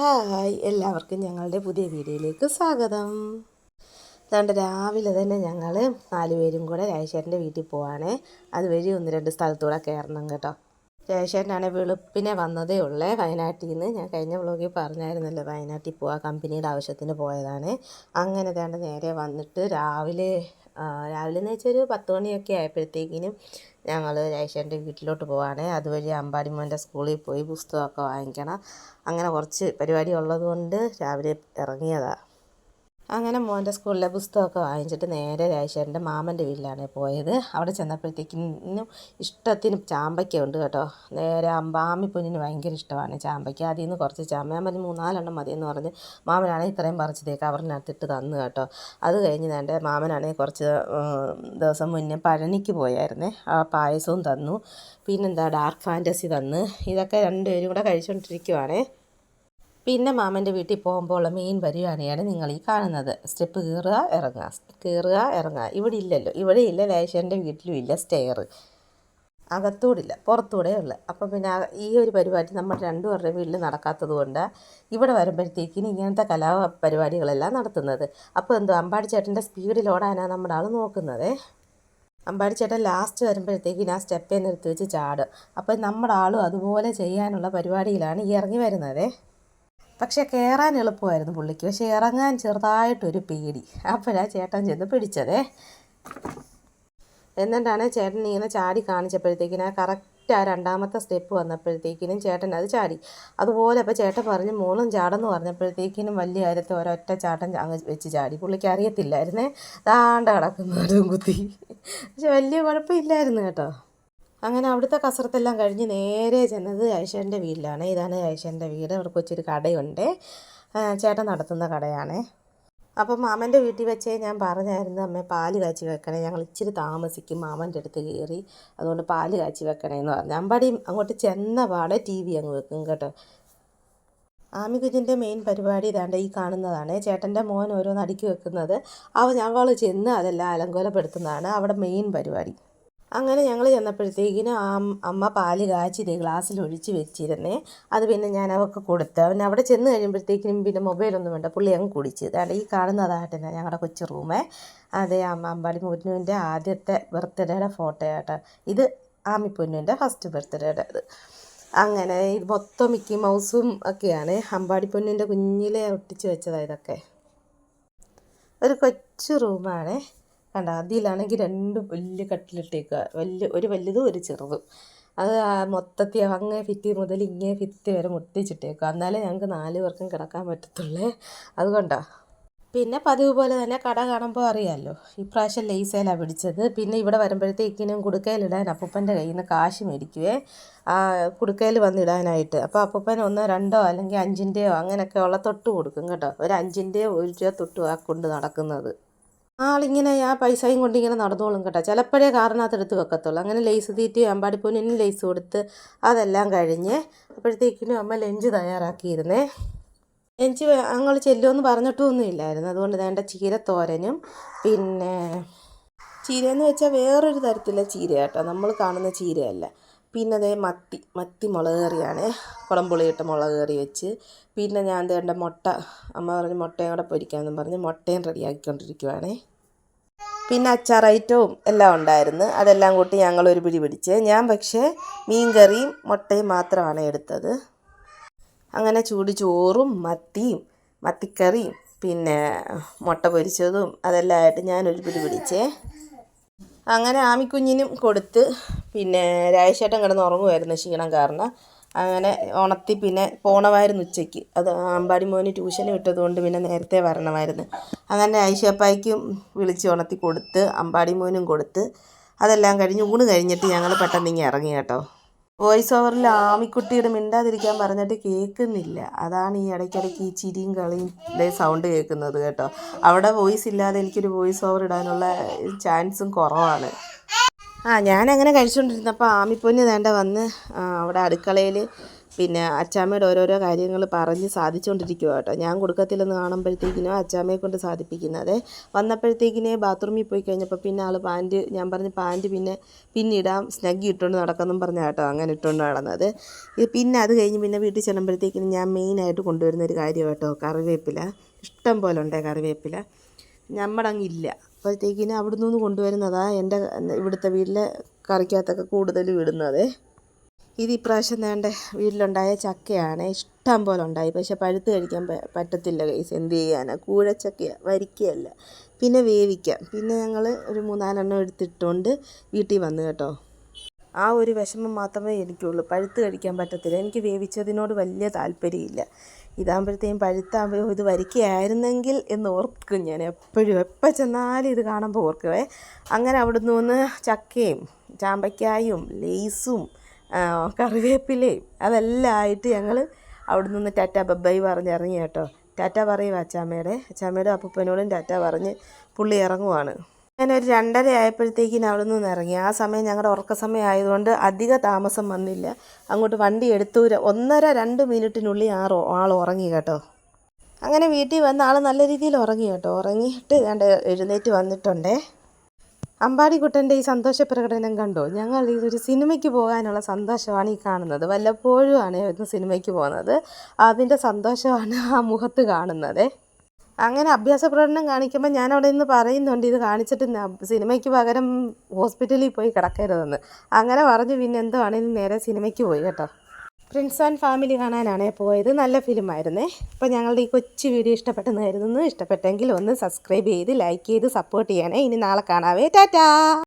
Hi എല്ലാവർക്കും ഞങ്ങളുടെ പുതിയ വീഡിയോയിലേക്ക് സ്വാഗതം. അതുകൊണ്ട് രാവിലെ തന്നെ ഞങ്ങൾ നാലുപേരും കൂടെ രാജേശ്വരന്റെ വീട്ടിൽ പോവാണേ. അതുവഴി ഒന്ന് രണ്ട് സ്ഥലത്തൂടെ കയറണം കേട്ടോ. രാജേശ്വരനാണ് വെളുപ്പിനെ വന്നതേ ഉള്ളേ. വയനാട്ടിൽ നിന്ന് ഞാൻ കഴിഞ്ഞ വ്ളോഗിൽ പറഞ്ഞായിരുന്നല്ലോ വയനാട്ടിൽ പോവാ കമ്പനിയുടെ ആവശ്യത്തിന് പോയതാണ്. അങ്ങനെ തേണ്ട നേരെ വന്നിട്ട് രാവിലെ രാവിലെ എന്ന് വെച്ചാൽ ഒരു പത്ത് മണിയൊക്കെ ആയപ്പോഴത്തേക്കിനും ഞങ്ങൾ ഏഷ്യന്റെ വീട്ടിലോട്ട് പോവാണ്. അതുവഴി അമ്പാടിമോന്റെ സ്കൂളിൽ പോയി പുസ്തകമൊക്കെ വാങ്ങിക്കണം. അങ്ങനെ കുറച്ച് പരിപാടി ഉള്ളതുകൊണ്ട് രാവിലെ ഇറങ്ങിയതാണ് അങ്ങനെ മോന്റെ സ്കൂളിലെ പുസ്തകമൊക്കെ വാങ്ങിച്ചിട്ട് നേരെ രാജേശ്വരന്റെ മാമന്റെ വീട്ടിലാണ് പോയത്. അവിടെ ചെന്നപ്പോഴത്തേക്കും ഇഷ്ടത്തിന് ചാമ്പയ്ക്ക ഉണ്ട് കേട്ടോ. നേരെ മാമി കുഞ്ഞിന് ഭയങ്കര ഇഷ്ടമാണ് ചാമ്പയ്ക്ക. അതിൽ നിന്ന് കുറച്ച് ചാമ്പ. ഞാൻ പറഞ്ഞ് മൂന്നാലെണ്ണം മതി എന്ന് പറഞ്ഞ് മാമനാണെങ്കിൽ ഇത്രയും പറിച്ചതേ കവറിനകത്തിട്ട് തന്നു കേട്ടോ. അത് കഴിഞ്ഞ് എന്റെ മാമനാണെങ്കിൽ കുറച്ച് ദിവസം മുന്നേ പഴനിക്ക് പോയായിരുന്നേ. ആ പായസവും തന്നു. പിന്നെന്താ ഡാർക്ക് ഫാന്റസി തന്ന്. ഇതൊക്കെ രണ്ടുപേരും കൂടെ കഴിച്ചുകൊണ്ടിരിക്കുവാണേ പിന്നെ മാമന്റെ വീട്ടിൽ പോകുമ്പോൾ മെയിൻ പരിപാടിയാണ് നിങ്ങൾ ഈ കാണുന്നത്. സ്റ്റെപ്പ് കയറുക ഇറങ്ങുക. കയറുക ഇറങ്ങുക. ഇവിടെ ഇല്ലല്ലോ. ഇവിടെ ഇല്ല ലേശന്റെ വീട്ടിലും ഇല്ല സ്റ്റെയർ അകത്തൂടില്ല പുറത്തൂടെ ഉള്ളു. അപ്പം പിന്നെ ഈ ഒരു പരിപാടി നമ്മൾ രണ്ടുപേരുടെ വീട്ടിൽ നടക്കാത്തത് കൊണ്ട് ഇവിടെ വരുമ്പോഴത്തേക്കിന് ഇങ്ങനത്തെ കലാ പരിപാടികളെല്ലാം നടത്തുന്നത്. അപ്പോൾ എന്തോ അമ്പാടി ചേട്ടന്റെ സ്പീഡിൽ ഓടാനാണ് നമ്മുടെ ആൾ നോക്കുന്നത്. അമ്പാടി ചേട്ടൻ ലാസ്റ്റ് വരുമ്പോഴത്തേക്കിന് ആ സ്റ്റെപ്പേ നിർത്തി വെച്ച് ചാടും. അപ്പോൾ നമ്മുടെ ആളും അതുപോലെ ചെയ്യാനുള്ള പരിപാടിയിലാണ് ഈ ഇറങ്ങി വരുന്നത്. പക്ഷേ കയറാൻ എളുപ്പമായിരുന്നു പുള്ളിക്ക്. പക്ഷേ ഇറങ്ങാൻ ചെറുതായിട്ടൊരു പേടി. അപ്പോഴാണ് ചേട്ടൻ ചെന്ന് പിടിച്ചതേ. എന്നിട്ടാണ് ചേട്ടൻ ഇങ്ങനെ ചാടി കാണിച്ചപ്പോഴത്തേക്കിനും ആ കറക്റ്റ് ആ രണ്ടാമത്തെ സ്റ്റെപ്പ് വന്നപ്പോഴത്തേക്കിനും ചേട്ടൻ അത് ചാടി. അതുപോലെ അപ്പോൾ ചേട്ടൻ പറഞ്ഞ് മോളും ചാടെന്ന് പറഞ്ഞപ്പോഴത്തേക്കിനും വലിയ കാര്യത്തെ ഒരൊറ്റ ചാട്ടൻ അങ്ങ് വെച്ച് ചാടി. പുള്ളിക്ക് അറിയത്തില്ലായിരുന്നേ. താണ്ട കിടക്കുന്നവരും കുത്തി പക്ഷെ വലിയ കുഴപ്പമില്ലായിരുന്നു കേട്ടോ. അങ്ങനെ അവിടുത്തെ കസരത്തെല്ലാം കഴിഞ്ഞ് നേരെ ചെന്നത് ഐശ്വരന്റെ വീട്ടിലാണ്. ഇതാണ് ഐശ്വരന്റെ വീട്. അവിടെ കൊച്ചൊരു കടയുണ്ട്. ചേട്ടൻ നടത്തുന്ന കടയാണ്. അപ്പം മാമന്റെ വീട്ടിൽ വെച്ചേ ഞാൻ പറഞ്ഞായിരുന്നു അമ്മേ പാൽ കാച്ചി വെക്കണേ. ഞങ്ങൾ ഇച്ചിരി താമസിക്കും. മാമന്റെ അടുത്ത് കയറി അതുകൊണ്ട് പാൽ കാച്ചി വെക്കണേ എന്ന് പറഞ്ഞു. അമ്പാടി അങ്ങോട്ട് ചെന്ന പാടെ ടി വി അങ്ങ് വെക്കും കേട്ടോ. ആമികുഞ്ഞിന്റെ മെയിൻ പരിപാടി ഇതാണ്ട് ഈ കാണുന്നതാണ്. ചേട്ടന്റെ മോൻ ഓരോന്ന് അടുക്കി വെക്കുന്നത്. അവ ഞങ്ങൾ ചെന്ന് അതെല്ലാം അലങ്കോലപ്പെടുത്തുന്നതാണ്. അവിടെ മെയിൻ പരിപാടി. അങ്ങനെ ഞങ്ങൾ ചെന്നപ്പോഴത്തേക്കിനും ആ അമ്മ പാൽ കാച്ചി ഗ്ലാസ്സിൽ ഒഴിച്ച് വെച്ചിരുന്നേ. അത് പിന്നെ ഞാൻ അവർക്ക് കൊടുത്ത്. അവൻ അവിടെ ചെന്ന് കഴിയുമ്പോഴത്തേക്കിനും പിന്നെ മൊബൈലൊന്നും വേണ്ട. പുള്ളി അങ്ങ് കുടിച്ച്. അതാണ്ട് ഈ കാണുന്നതായിട്ട് തന്നെ ഞങ്ങളുടെ കൊച്ചു റൂമേ അതെ അമ്മ അമ്പാടി മുന്നുവിന്റെ ആദ്യത്തെ ബർത്ത്ഡേയുടെ ഫോട്ടോ ആട്ടോ. ഇത് ആമി പൊന്നുവിന്റെ ഫസ്റ്റ് ബർത്ത്ഡേയുടെ ഇത്. അങ്ങനെ ഇത് മൊത്തം മിക്കി മൗസും ഒക്കെയാണ്. അമ്പാടി പൊന്നുവിന്റെ കുഞ്ഞിലെ ഒട്ടിച്ച് വെച്ചതാണ് ഇതൊക്കെ. ഒരു കൊച്ചു റൂമാണ് കണ്ട അതിലാണെങ്കിൽ രണ്ട് വലിയ കട്ടിലിട്ടേക്കുക വലിയ ഒരു വലുതും ഒരു ചെറുതും. അത് മൊത്തത്തിൽ അങ്ങേ ഫിറ്റി മുതൽ ഇങ്ങേ ഫിറ്റി വരെ മുട്ടിച്ചിട്ടേക്കുക എന്നാലേ ഞങ്ങൾക്ക് നാല് പേർക്കും കിടക്കാൻ പറ്റത്തുള്ളേ. അതുകൊണ്ടാണ് പിന്നെ പതിവ് പോലെ തന്നെ കട കാണുമ്പോൾ അറിയാമല്ലോ ഇപ്രാവശ്യം ലേസേലാണ് പിടിച്ചത്. പിന്നെ ഇവിടെ വരുമ്പോഴത്തേക്കിനും കുടുക്കയിലിടാൻ അപ്പൂപ്പന്റെ കയ്യിൽ നിന്ന് കാശ് മേടിക്കുവേ. കുടുക്കയിൽ വന്നിടാനായിട്ട്. അപ്പോൾ അപ്പൂപ്പൻ ഒന്നോ രണ്ടോ അല്ലെങ്കിൽ അഞ്ചിന്റെയോ അങ്ങനെയൊക്കെ ഉള്ള തൊട്ട് കൊടുക്കും കേട്ടോ. ഒരു അഞ്ചിന്റെയോ ഒരു രൂപ ആ കൊണ്ട് നടക്കുന്നത്. ആളിങ്ങനെ ആ പൈസയും കൊണ്ട് ഇങ്ങനെ നടന്നോളും കേട്ടോ. ചിലപ്പോഴേ കാറിനകത്ത് എടുത്ത് വെക്കത്തുള്ളൂ. അങ്ങനെ ലേസ് തീറ്റി അമ്പാടിപ്പൂനിന് ലേസ് കൊടുത്ത് അതെല്ലാം കഴിഞ്ഞ് അപ്പോഴത്തേക്കിനും അമ്മ ലഞ്ച് തയ്യാറാക്കിയിരുന്നേ. ലഞ്ച് ഞങ്ങൾ ചെല്ലുമെന്ന് പറഞ്ഞിട്ടൊന്നും ഇല്ലായിരുന്നു. അതുകൊണ്ട് വേണ്ട ചീരത്തോരനും പിന്നെ ചീരയെന്ന് വെച്ചാൽ വേറൊരു തരത്തിലെ ചീര കേട്ടോ നമ്മൾ കാണുന്ന ചീരയല്ല. പിന്നെ അതേ മത്തി മത്തി മുളക് കറിയാണ്. കുടംപുളിയിട്ട് മുളക് കറി വെച്ച്. പിന്നെ ഞാൻ ദേണ്ട മുട്ട അമ്മ പറഞ്ഞ് മുട്ടയും കൂടെ പൊരിക്കാമെന്നും പറഞ്ഞ് മുട്ടയും റെഡിയാക്കിക്കൊണ്ടിരിക്കുവാണേ. പിന്നെ അച്ചാർ ഐറ്റവും എല്ലാം ഉണ്ടായിരുന്നു. അതെല്ലാം കൂട്ടി ഞങ്ങൾ ഒരു പിടി പിടിച്ച്. ഞാൻ പക്ഷേ മീൻ കറിയും മുട്ടയും മാത്രമാണ് എടുത്തത്. അങ്ങനെ ചൂട് ചോറും മത്തിയും മത്തിക്കറിയും പിന്നെ മുട്ട പൊരിച്ചതും അതെല്ലാം ആയിട്ട് ഞാനൊരു പിടി പിടിച്ചേ. അങ്ങനെ ആമിക്കുഞ്ഞിനും കൊടുത്ത് പിന്നെ രാജേഷേട്ടൻ കിടന്ന് ഉറങ്ങുമായിരുന്നു ക്ഷീണം കാരണം. അങ്ങനെ ഉണർത്തി പിന്നെ പോണമായിരുന്നു ഉച്ചയ്ക്ക്. അത് അമ്പാടി മോന് ട്യൂഷന് വിട്ടതുകൊണ്ട് പിന്നെ നേരത്തെ വരണമായിരുന്നു. അങ്ങനെ ഐഷപ്പായ്ക്കും വിളിച്ച് ഉണർത്തി കൊടുത്ത് അമ്പാടി മോനും കൊടുത്ത് അതെല്ലാം കഴിഞ്ഞ് ഊണ് കഴിഞ്ഞിട്ട് ഞങ്ങൾ പെട്ടെന്ന് ഇങ്ങനെ ഇറങ്ങി കേട്ടോ. വോയിസ് ഓവറിൽ ആമിക്കുട്ടിയുടെ മിണ്ടാതിരിക്കാൻ പറഞ്ഞിട്ട് കേൾക്കുന്നില്ല. അതാണ് ഈ ഇടയ്ക്കിടയ്ക്ക് ഈ ചിരിയും കളിയും സൗണ്ട് കേൾക്കുന്നത് കേട്ടോ. അവിടെ വോയിസ് ഇല്ലാതെ എനിക്കൊരു വോയിസ് ഓവർ ഇടാനുള്ള ചാൻസും കുറവാണ്. ആ ഞാനങ്ങനെ കഴിച്ചുകൊണ്ടിരുന്നപ്പോൾ ആമിപ്പൊന്ന് വേണ്ട വന്ന് അവിടെ അടുക്കളയിൽ പിന്നെ അച്ചാമ്മയുടെ ഓരോരോ കാര്യങ്ങൾ പറഞ്ഞ് സാധിച്ചുകൊണ്ടിരിക്കുക കേട്ടോ. ഞാൻ കൊടുക്കത്തില്ലെന്ന് കാണുമ്പോഴത്തേക്കിനും അച്ചാമ്മയെ കൊണ്ട് സാധിപ്പിക്കുന്നത്. വന്നപ്പോഴത്തേക്കിനെ ബാത്റൂമിൽ പോയി കഴിഞ്ഞപ്പോൾ പിന്നെ ആൾ പാന്റ് ഞാൻ പറഞ്ഞ് പാന്റ് പിന്നെ പിന്നിടാം സ്നഗ്ഗി ഇട്ടുകൊണ്ട് നടക്കുന്നു പറഞ്ഞ കേട്ടോ അങ്ങനെ ഇട്ടുകൊണ്ട് നടന്നത്. ഇത് പിന്നെ അത് കഴിഞ്ഞ് പിന്നെ വീട്ടിൽ ചെല്ലുമ്പോഴത്തേക്കിനും ഞാൻ മെയിനായിട്ട് കൊണ്ടുവരുന്ന ഒരു കാര്യം കേട്ടോ കറിവേപ്പില. ഇഷ്ടം പോലെ ഉണ്ടേ കറിവേപ്പില. നമ്മുടെ അങ്ങില്ല അപ്പോഴത്തേക്കിന് അവിടെ നിന്ന് കൊണ്ടുവരുന്നതാ എന്റെ ഇവിടുത്തെ വീട്ടിലെ കറിക്കകത്തൊക്കെ കൂടുതലും ഇടുന്നത് ഇത് ഇപ്രാവശ്യം വേണ്ട വീട്ടിലുണ്ടായ ചക്കയാണ്. ഇഷ്ടം പോലെ ഉണ്ടായി. പക്ഷെ പഴുത്ത് കഴിക്കാൻ പറ്റത്തില്ല കൈസ് എന്ത് ചെയ്യാനാണ് കൂഴച്ചക്ക വരിക്കയല്ല. പിന്നെ വേവിക്കാം. പിന്നെ ഞങ്ങൾ ഒരു മൂന്നാലെണ്ണം എടുത്തിട്ടുകൊണ്ട് വീട്ടിൽ വന്നു കേട്ടോ. ആ ഒരു വിഷമം മാത്രമേ എനിക്കുള്ളൂ. പഴുത്ത് കഴിക്കാൻ പറ്റത്തില്ല. എനിക്ക് വേവിച്ചതിനോട് വലിയ താല്പര്യമില്ല. ഇതാകുമ്പോഴത്തേക്കും പഴുത്താകുമ്പോൾ ഇത് വരിക്കയായിരുന്നെങ്കിൽ എന്ന് ഓർക്കും ഞാൻ എപ്പോഴും. എപ്പോൾ ചെന്നാലും ഇത് കാണുമ്പോൾ ഓർക്കുവേ അങ്ങനെ അവിടുന്ന് വന്ന് ചക്കയും ചാമ്പയ്ക്കായും ലേസും കറിവേപ്പിലയും അതെല്ലാം ആയിട്ട് ഞങ്ങൾ അവിടെ നിന്ന് ടാറ്റ ബബ്ബൈ പറഞ്ഞ് ഇറങ്ങി കേട്ടോ. ടാറ്റ പറയുക അച്ചാമ്മയുടെ. അച്ചാമ്മയുടെ അപ്പൂപ്പനോടും ടാറ്റ പറഞ്ഞ് പുള്ളി ഇറങ്ങുവാണ്. ഒരു രണ്ടര ആയപ്പോഴത്തേക്കിന് അവിടെ നിന്ന് ഇറങ്ങി. ആ സമയം ഞങ്ങളുടെ ഉറക്ക സമയം ആയതുകൊണ്ട് അധിക താമസം വന്നില്ല. അങ്ങോട്ട് വണ്ടി എടുത്തു. ഒന്നര രണ്ട് മിനിറ്റിനുള്ളിൽ ആ ആൾ ഉറങ്ങി കേട്ടോ. അങ്ങനെ വീട്ടിൽ വന്ന ആൾ നല്ല രീതിയിൽ ഉറങ്ങി കേട്ടോ. ഉറങ്ങിയിട്ട് രണ്ട് എഴുന്നേറ്റ് വന്നിട്ടുണ്ടേ. അമ്പാടിക്കുട്ടന്റെ ഈ സന്തോഷ പ്രകടനം കണ്ടോ? ഞങ്ങൾ ഇതൊരു സിനിമയ്ക്ക് പോകാനുള്ള സന്തോഷമാണ് ഈ കാണുന്നത്. വല്ലപ്പോഴും ആണ് സിനിമയ്ക്ക് പോകുന്നത്. അതിന്റെ സന്തോഷമാണ് ആ മുഖത്ത് കാണുന്നത്. അങ്ങനെ അഭ്യാസ പ്രകടനം കാണിക്കുമ്പോൾ ഞാൻ അവിടെ നിന്ന് പറയുന്നുണ്ട് ഇത് കാണിച്ചിട്ട് സിനിമയ്ക്ക് പകരം ഹോസ്പിറ്റലിൽ പോയി കിടക്കരുതെന്ന്. അങ്ങനെ പറഞ്ഞ് പിന്നെ എന്തോ ആണെങ്കിലും നേരെ സിനിമയ്ക്ക് പോയി കേട്ടോ. പ്രിൻസ് ആൻഡ് ഫാമിലി കാണാനാണ് പോയത്. നല്ല ഫിലിമായിരുന്നേ അപ്പോൾ ഞങ്ങളുടെ ഈ കൊച്ചു വീഡിയോ ഇഷ്ടപ്പെട്ടെന്ന് കരുതുന്നു. ഇഷ്ടപ്പെട്ടെങ്കിൽ ഒന്ന് സബ്സ്ക്രൈബ് ചെയ്ത് ലൈക്ക് ചെയ്ത് സപ്പോർട്ട് ചെയ്യണേ. ഇനി നാളെ കാണാവേ. ടാറ്റാ!